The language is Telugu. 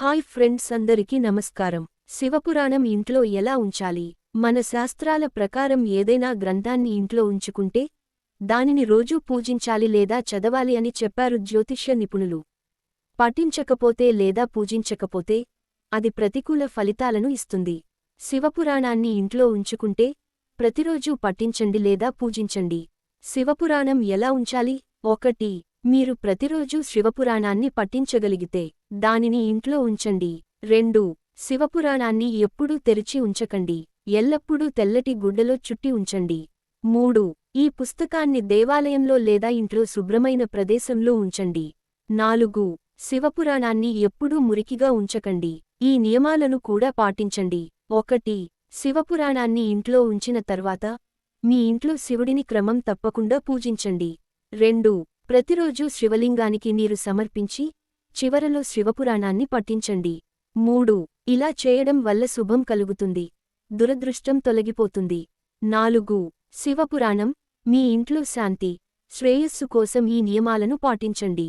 హాయ్ ఫ్రెండ్స్ అందరికీ నమస్కారం. శివపురాణం ఇంట్లో ఎలా ఉంచాలి? మన శాస్త్రాల ప్రకారం ఏదైనా గ్రంథాన్ని ఇంట్లో ఉంచుకుంటే దానిని రోజూ పూజించాలి లేదా చదవాలి అని చెప్పారు జ్యోతిష్య నిపుణులు. పఠించకపోతే లేదా పూజించకపోతే అది ప్రతికూల ఫలితాలను ఇస్తుంది. శివపురాణాన్ని ఇంట్లో ఉంచుకుంటే ప్రతిరోజూ పఠించండి లేదా పూజించండి. శివపురాణం ఎలా ఉంచాలి? ఒకటి మీరు ప్రతిరోజూ శివపురాణాన్ని పఠించగలిగితే దానిని ఇంట్లో ఉంచండి. రెండు శివపురాణాన్ని ఎప్పుడూ తెరిచి ఉంచకండి. ఎల్లప్పుడూ తెల్లటి గుడ్డలో చుట్టి ఉంచండి. మూడు ఈ పుస్తకాన్ని దేవాలయంలో లేదా ఇంట్లో శుభ్రమైన ప్రదేశంలో ఉంచండి. నాలుగు శివపురాణాన్ని ఎప్పుడూ మురికిగా ఉంచకండి. ఈ నియమాలను కూడా పాటించండి. ఒకటి శివపురాణాన్ని ఇంట్లో ఉంచిన తర్వాత మీ ఇంట్లో శివుడిని క్రమం తప్పకుండా పూజించండి. రెండు ప్రతిరోజూ శివలింగానికి నీరు సమర్పించి చివరలో శివపురాణాన్ని పఠించండి. మూడు. ఇలా చేయడం వల్ల శుభం కలుగుతుంది. దురదృష్టం తొలగిపోతుంది. నాలుగు. శివపురాణం మీ ఇంట్లో శాంతి శ్రేయస్సు కోసం ఈ నియమాలను పాటించండి.